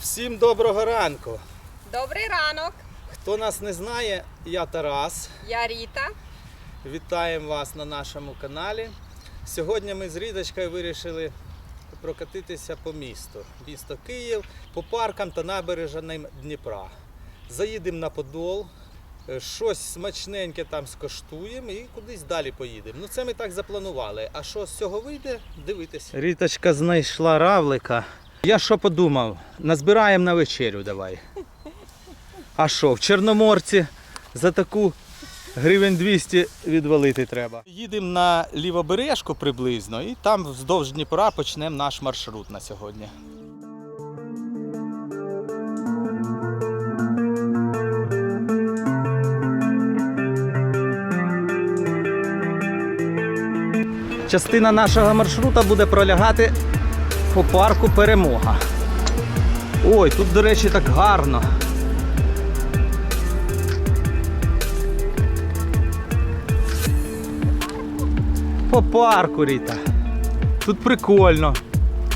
Всім доброго ранку. Добрий ранок, Хто нас не знає, я Тарас. я Ріта. Вітаємо вас на нашому каналі. Сьогодні ми з Рідочкою вирішили прокатитися по місту. Місто Київ, по паркам та набережним Дніпра. Заїдемо на Подол, щось смачненьке там скоштуємо і кудись далі поїдемо. Ну це ми так запланували. А що з цього вийде, дивитися. Ріточка знайшла равлика. Я що подумав? Назбираємо на вечерю давай. А що, в Чорноморці за таку гривень 200 відвалити треба. Їдемо на лівобережку приблизно і там вздовж Дніпра почнемо наш маршрут на сьогодні. Частина нашого маршрута буде пролягати по парку Перемога. Ой, тут, до речі, так гарно. По парку, Ріта. Тут прикольно.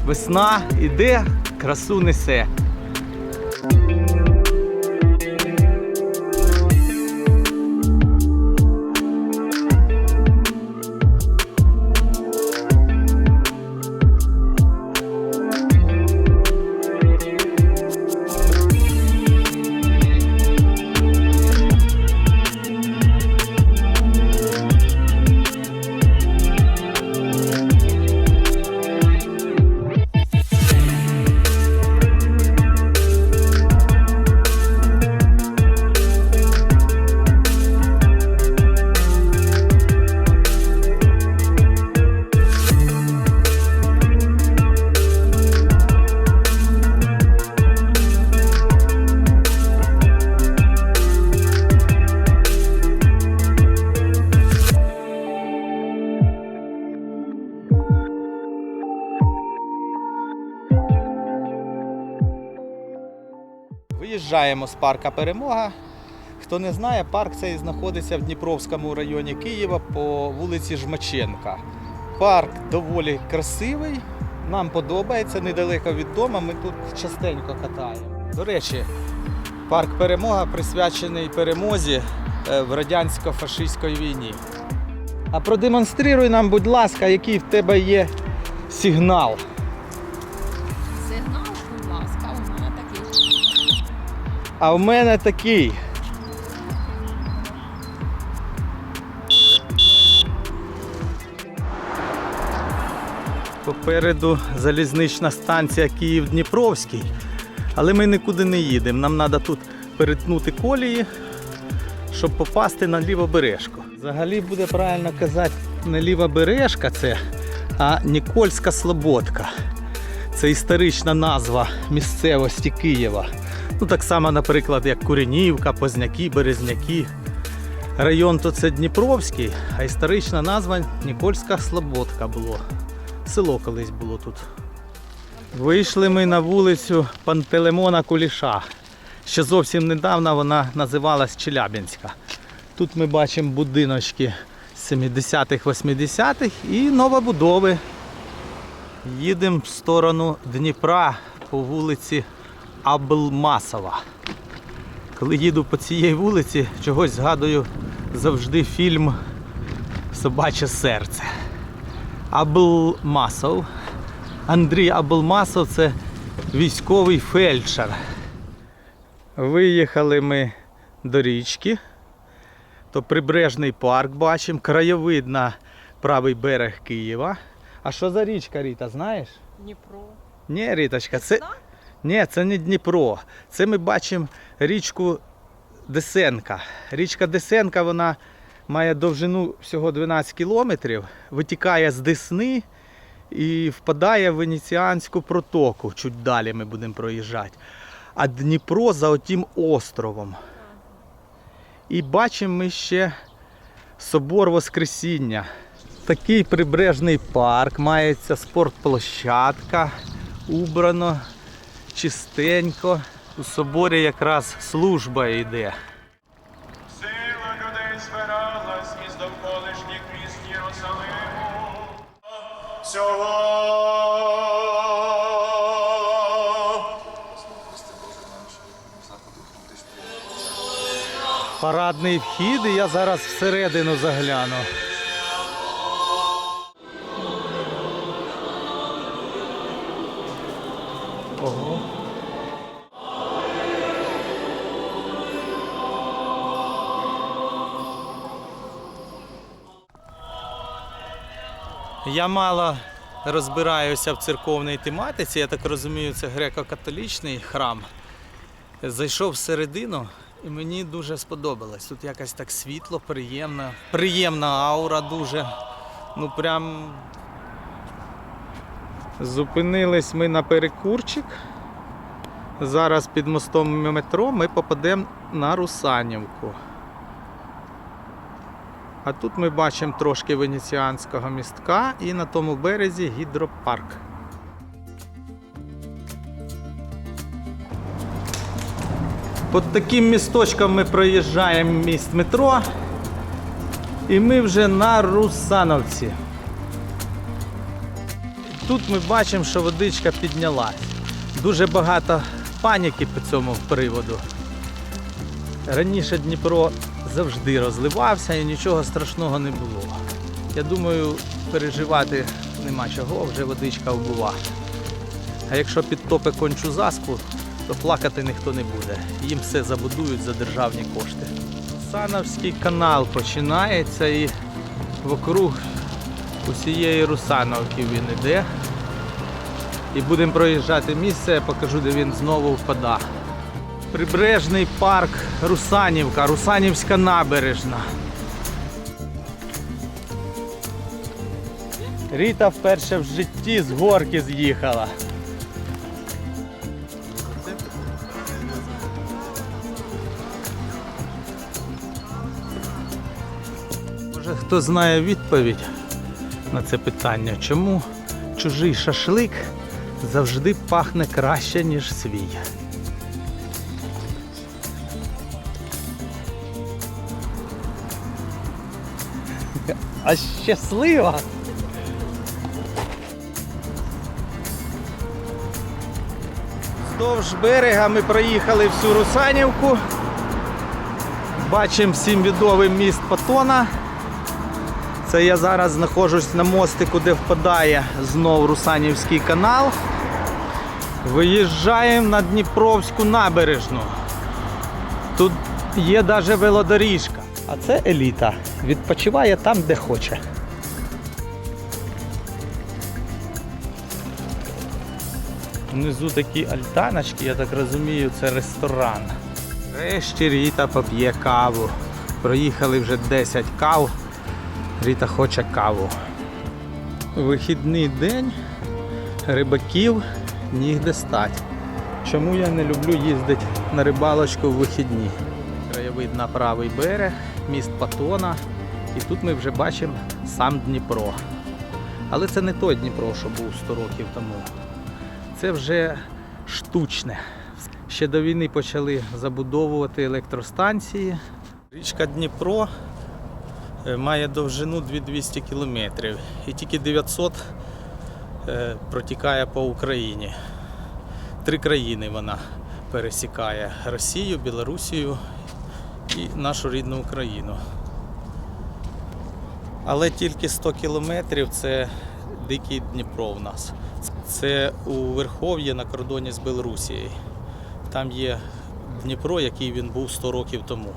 Весна іде, красу несе. Виїжджаємо з парка Перемога. Хто не знає, парк цей знаходиться в Дніпровському районі Києва по вулиці Жмаченка. Парк доволі красивий, нам подобається недалеко від дому. Ми тут частенько катаємо. До речі, парк Перемога присвячений перемозі е, в радянсько-фашистській війні. А продемонструй нам, будь ласка, який в тебе є сигнал. Сигнал, А в мене такий. Попереду залізнична станція Київ-Дніпровський. Але ми нікуди не їдемо. Нам треба тут перетнути колії, щоб попасти на лівобережку. Взагалі буде правильно казати, не лівобережка це, а Нікольська Слободка. Це історична назва місцевості Києва. Ну, так само, наприклад, як Куренівка, Позняки, Березняки. Район то це Дніпровський, а історична назва Нікольська Слободка було. Село колись було тут. Вийшли ми на вулицю Пантелеймона Куліша. Ще зовсім недавно вона називалась Челябинська. Тут ми бачимо будиночки 70-х, 80-х і новобудови. Їдемо в сторону Дніпра по вулиці Аблмасова. Коли їду по цій вулиці, чогось згадую завжди фільм Собаче серце. Аблмасов. Андрій Аблмасов це військовий фельдшер. Виїхали ми до річки. То прибережний парк бачимо, краєвид на правий берег Києва. А що за річка, Ріта, знаєш? Дніпро. Ні, Ріточка, це? Ні, це не Дніпро. Це ми бачимо річку Десенка. Річка Десенка вона має довжину всього 12 кілометрів, витікає з Десни і впадає в Венеціанську протоку. Чуть далі ми будемо проїжджати. А Дніпро за отім островом. І бачимо ми ще собор Воскресіння. Такий прибережний парк, мається спортплощадка, убрано, чистенько. У соборі якраз служба йде. Сила людей збиралась із довколишніх міст Єрусалиму. Всього. Парадний вхід, і я зараз всередину загляну. Ого. Я мало розбираюся в церковній тематиці, я так розумію, це греко-католічний храм. Зайшов всередину і мені дуже сподобалось. Тут якось так світло, приємно, приємна аура дуже. Ну прям зупинились ми на перекурчик. Зараз під мостом метро ми попадемо на Русанівку. А тут ми бачимо трошки венеціанського містка і на тому березі гідропарк. Под таким місточком ми проїжджаємо міст метро. І ми вже на Русановці. Тут ми бачимо, що водичка піднялась. Дуже багато паніки по цьому приводу. Раніше Дніпро завжди розливався і нічого страшного не було. Я думаю, переживати нема чого, вже водичка вбува. А якщо підтопить кончу заску, то плакати ніхто не буде. Їм все забудують за державні кошти. Сановський канал починається і вокруг усієї Русановки він іде. І будемо проїжджати місце, я покажу, де він знову впада. Прибережний парк Русанівка, Русанівська набережна. Ріта вперше в житті з горки з'їхала. Може хто знає відповідь на це питання, чому чужий шашлик завжди пахне краще, ніж свій. А щаслива. Вздовж берега ми проїхали всю Русанівку. Бачимо всім відомий міст Патона. Це я зараз знаходжусь на мостику, де впадає знов Русанівський канал. Виїжджаємо на Дніпровську набережну. Тут є навіть велодоріжка. А це еліта. Відпочиває там, де хоче. Внизу такі альтаночки, я так розумію, це ресторан. Врешті Ріта поп'є каву. Проїхали вже 10 кав. Ріта хоче каву. Вихідний день рибаків нігде стать. Чому я не люблю їздити на рибалочку в вихідні? Краєвид на правий берег, міст Патона. І тут ми вже бачимо сам Дніпро. Але це не той Дніпро, що був 100 років тому. Це вже штучне. Ще до війни почали забудовувати електростанції. Річка Дніпро має довжину 2200 кілометрів і тільки 900 е, протікає по Україні. Три країни вона пересікає: Росію, Білорусію і нашу рідну Україну. Але тільки 100 кілометрів це дикий Дніпро в нас. Це у Верхов'ї на кордоні з Білорусією. Там є Дніпро, який він був 100 років тому,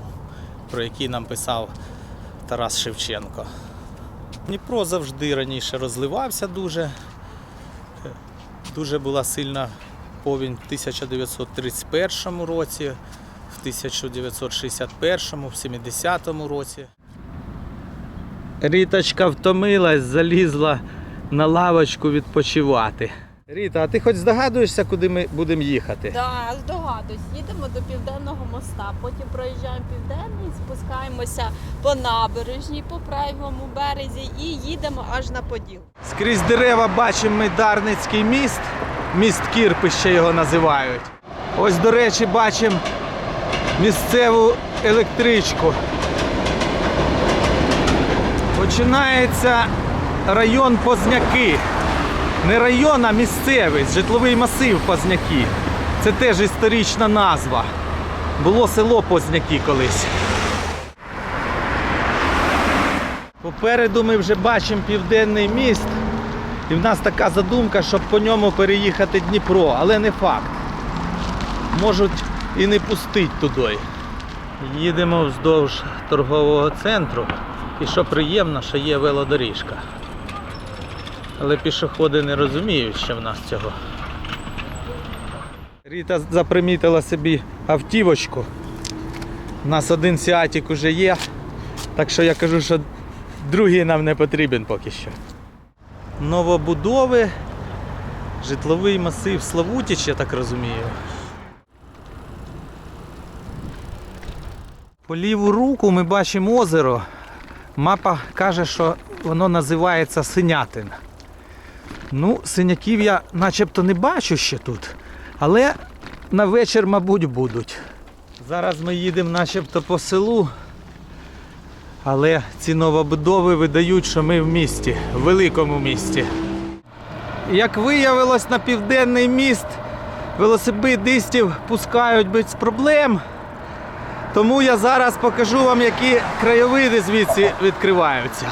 про який нам писав Тарас Шевченко. Дніпро завжди раніше розливався дуже. Дуже була сильна повінь в 1931 році, в 1961, в 70 році. Ріточка втомилась, залізла на лавочку відпочивати. Ріта, а ти хоч здогадуєшся, куди ми будемо їхати? Так, здогадуюсь, їдемо до південного моста, потім проїжджаємо південний, спускаємося по набережній, по правому березі і їдемо аж на Поділ. Скрізь дерева бачимо ми Дарницький міст, міст Кірпи ще його називають. Ось, до речі, бачимо місцеву електричку. Починається район Позняки. Не район, а місцевість, житловий масив Позняки. Це теж історична назва. Було село Позняки колись. Попереду ми вже бачимо південний міст. І в нас така задумка, щоб по ньому переїхати Дніпро, але не факт. Можуть і не пустить туди. Їдемо вздовж торгового центру. І що приємно, що є велодоріжка. Але пішоходи не розуміють, що в нас цього. Ріта запримітила собі автівочку. У нас один сіатік уже є. Так що я кажу, що другий нам не потрібен поки що. Новобудови, житловий масив Славутіч, я так розумію. По ліву руку ми бачимо озеро. Мапа каже, що воно називається Синятин. Ну, синяків я начебто не бачу ще тут, але на вечір, мабуть, будуть. Зараз ми їдемо начебто по селу, але ці новобудови видають, що ми в місті, в великому місті. Як виявилось, на південний міст велосипедистів пускають без проблем. Тому я зараз покажу вам, які краєвиди звідси відкриваються.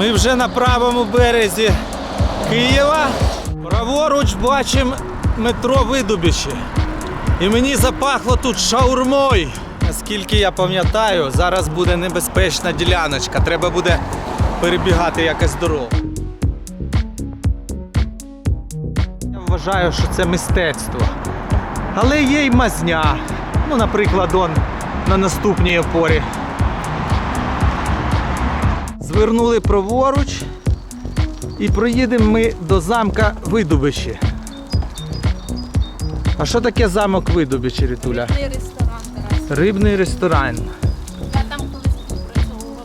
Ми вже на правому березі Києва. Праворуч бачимо метро Видубище. І мені запахло тут шаурмою. Наскільки я пам'ятаю, зараз буде небезпечна діляночка. Треба буде перебігати якось дорогу. Я вважаю, що це мистецтво. Але є й мазня. Ну, наприклад, он на наступній опорі. Звернули праворуч і проїдемо ми до замка Видубище. А що таке замок Видубичі, Рітуля? Рибний ресторан Тарас. Рибний ресторан. Я там колись попрацьовувала.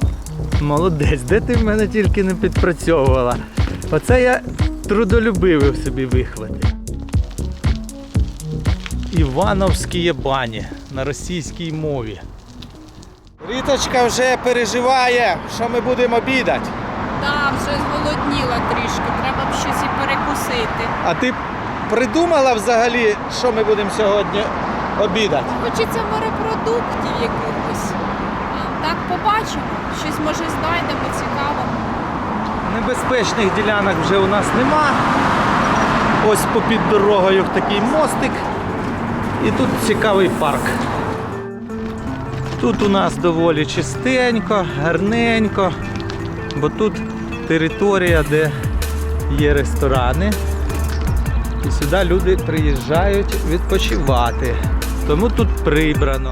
Молодець, де ти в мене тільки не підпрацьовувала. Оце я трудолюбивий в собі вихватив. Івановські бані на російській мові. Ріточка вже переживає, що ми будемо обідати. Так, вже зголодніла трішки, треба б щось і перекусити. А ти придумала взагалі, що ми будемо сьогодні обідати? Хочеться морепродуктів якихось. Так, побачимо. Щось може знайдемо цікаво. Небезпечних ділянок вже у нас нема. Ось попід дорогою такий мостик. І тут цікавий парк. Тут у нас доволі чистенько, гарненько, бо тут територія, де є ресторани. І сюди люди приїжджають відпочивати. Тому тут прибрано.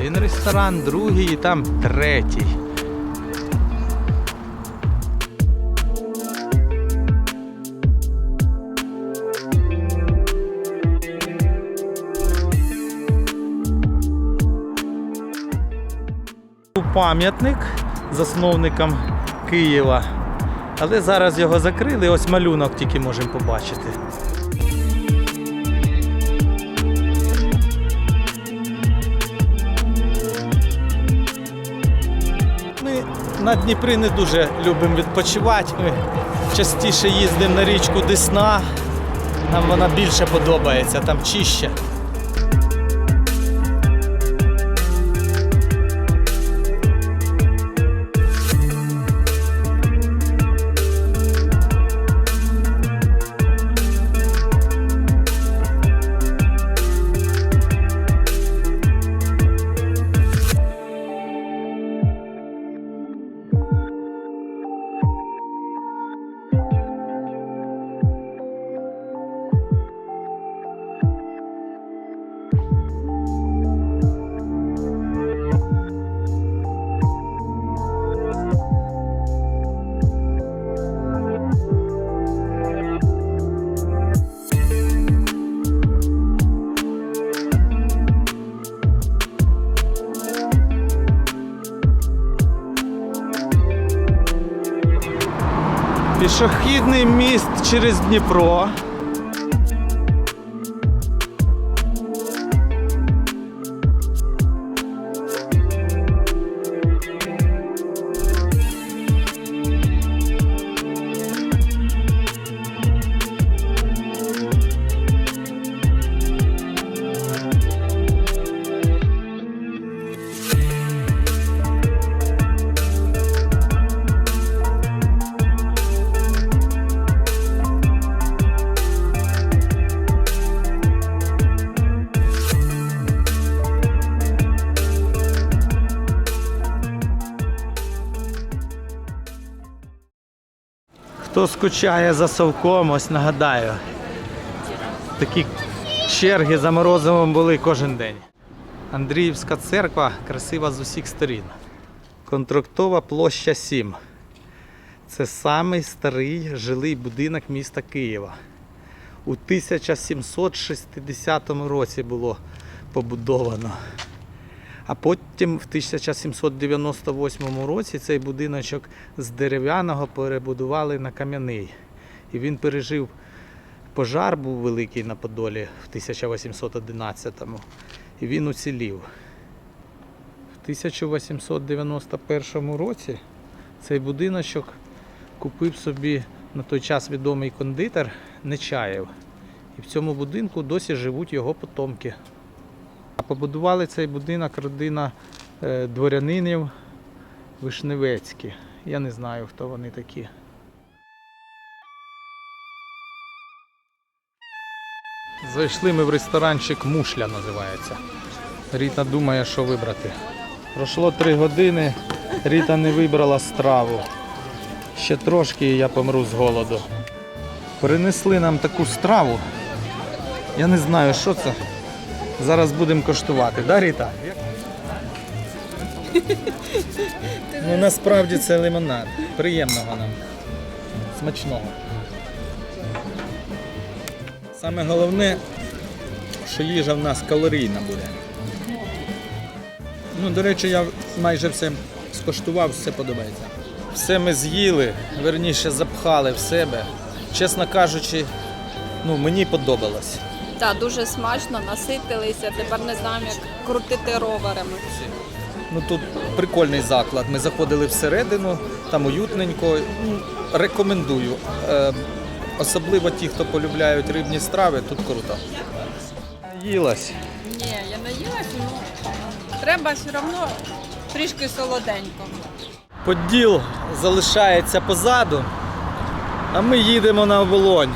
Він ресторан, другий і там третій. Пам'ятник засновникам Києва. Але зараз його закрили, ось малюнок тільки можемо побачити. Ми на Дніпрі не дуже любимо відпочивати. Ми частіше їздимо на річку Десна. Нам вона більше подобається, там чище. Пішохідний міст через Дніпро. Скучає за совком, ось нагадаю. Такі черги за морозивом були кожен день. Андріївська церква красива з усіх сторін. Контрактова площа 7. Це самий старий жилий будинок міста Києва. У 1760 році було побудовано. А потім в 1798 році цей будиночок з дерев'яного перебудували на кам'яний. І він пережив пожар був великий на Подолі в 1811-му. І він уцілів. В 1891 році цей будиночок купив собі на той час відомий кондитер Нечаєв. І в цьому будинку досі живуть його потомки. Побудували цей будинок родина е, дворянинів Вишневецькі. Я не знаю, хто вони такі. Зайшли ми в ресторанчик Мушля називається. Ріта думає, що вибрати. Пройшло три години, Ріта не вибрала страву. Ще трошки і я помру з голоду. Принесли нам таку страву. Я не знаю, що це. Зараз будемо коштувати, да, Ріта? Ну насправді це лимонад. Приємного нам. Смачного. Саме головне, що їжа в нас калорійна буде. Ну, до речі, я майже все скоштував, все подобається. Все ми з'їли, верніше запхали в себе. Чесно кажучи, ну, мені подобалось. Так, дуже смачно, наситилися. Тепер не знаємо, як крутити роверами. Ну тут прикольний заклад. Ми заходили всередину, там уютненько. Ну, рекомендую. Е, особливо ті, хто полюбляють рибні страви, тут круто. Їлась. Ні, я не їлась, ну треба все одно трішки солоденько. Поділ залишається позаду, а ми їдемо на оболонь.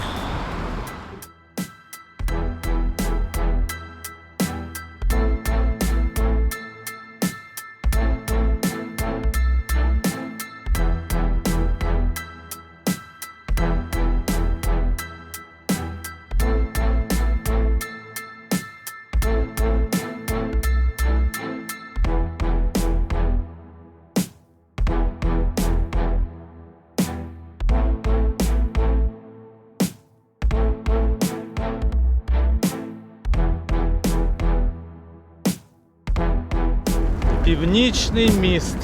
Північний міст.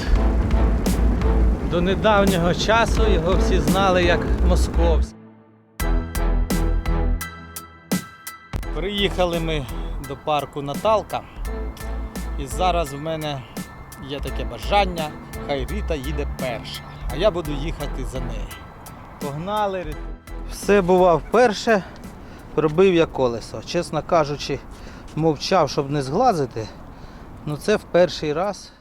До недавнього часу його всі знали як Московський. Приїхали ми до парку Наталка. І зараз в мене є таке бажання, хай Ріта їде перша, а я буду їхати за нею. Погнали. Все бував вперше, робив я колесо. Чесно кажучи, мовчав, щоб не зглазити. Ну це в перший раз.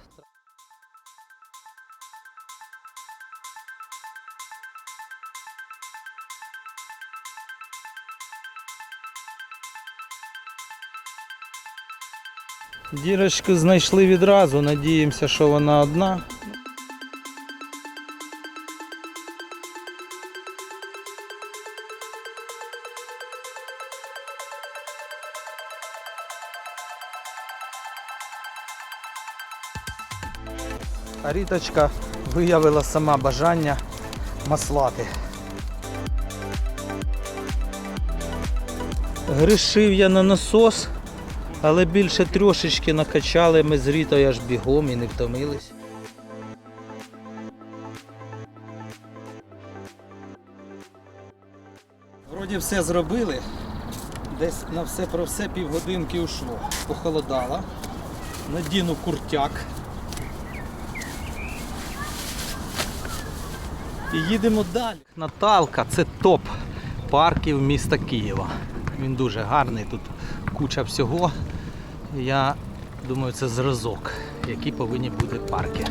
Дірочку знайшли відразу, надіємося, що вона одна. Ріточка виявила сама бажання маслати. Грішив я на насос, але більше трошечки накачали ми з Рітою аж бігом і не втомились. Сьогодні все зробили. Десь на все про все півгодинки ушло. Похолодало. Надіну куртяк. І їдемо далі. Наталка це топ парків міста Києва. Він дуже гарний, тут куча всього. Я думаю, це зразок, які повинні бути парки.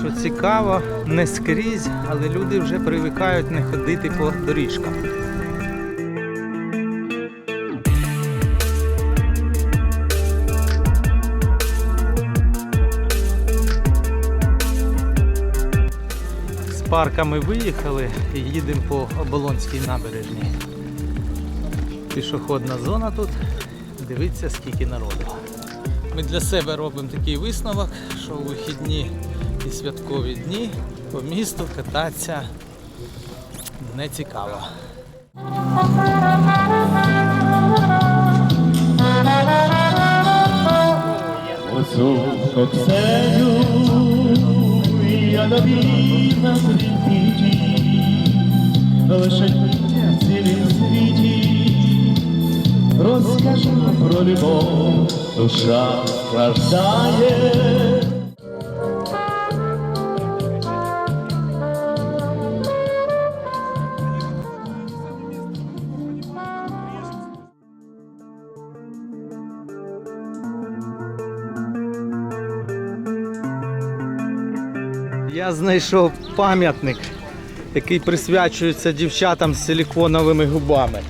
Що цікаво, не скрізь, але люди вже привикають не ходити по доріжкам. З парками виїхали і їдемо по Оболонській набережній. Пішохідна зона тут. Дивіться, скільки народу. Ми для себе робимо такий висновок, що у вихідні і святкові дні по місту кататися не цікаво. Оцю коксею я тобі на світі, лише на цілім світі, розкажу про любов, душа страждає. Знайшов пам'ятник, який присвячується дівчатам з силіконовими губами.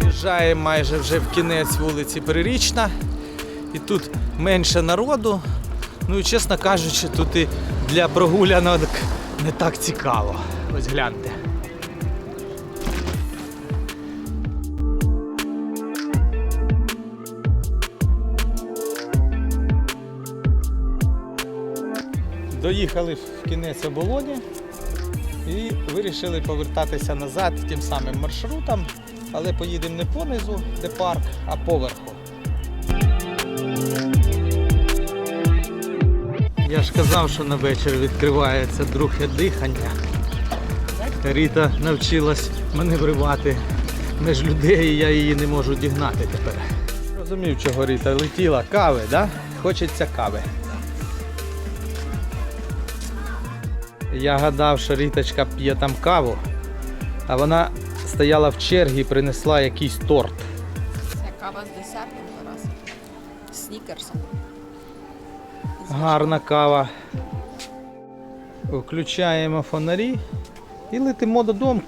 В'їжджаємо майже вже в кінець вулиці Прирічна. І тут менше народу. Ну і чесно кажучи, тут і для прогулянок не так цікаво. Ось гляньте. Доїхали в кінець оболоні і вирішили повертатися назад тим самим маршрутом, але поїдемо не понизу, де парк, а поверху. Я ж казав, що на вечір відкривається друге дихання. Ріта навчилась маневрувати між людей, і я її не можу дігнати тепер. Розумів, чого Ріта летіла. Кави, да? Хочеться кави. Я гадав, що Ріточка п'є там каву, а вона стояла в черзі і принесла якийсь торт. Це кава з десертом зараз. Снікерсом. Гарна кава. Включаємо фонарі і летимо додому.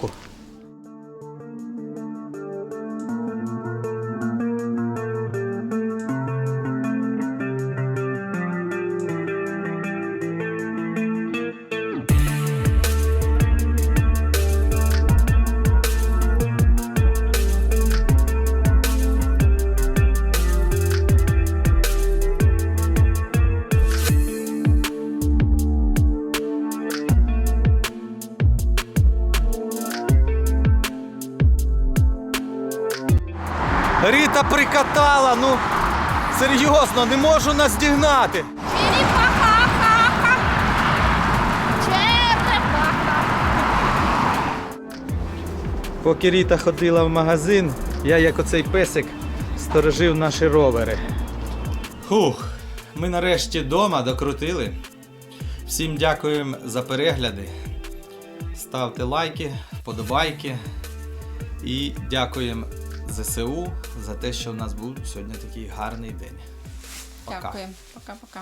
Ріта прикатала, ну серйозно, не можу наздігнати. Черепаха-ха-ха. Поки Ріта ходила в магазин, я як оцей песик сторожив наші ровери. Хух, ми нарешті вдома докрутили. Всім дякуємо за перегляди. Ставте лайки, вподобайки. І дякуємо ЗСУ за те, що в нас був сьогодні такий гарний день. Пока. Дякую. Пока-пока.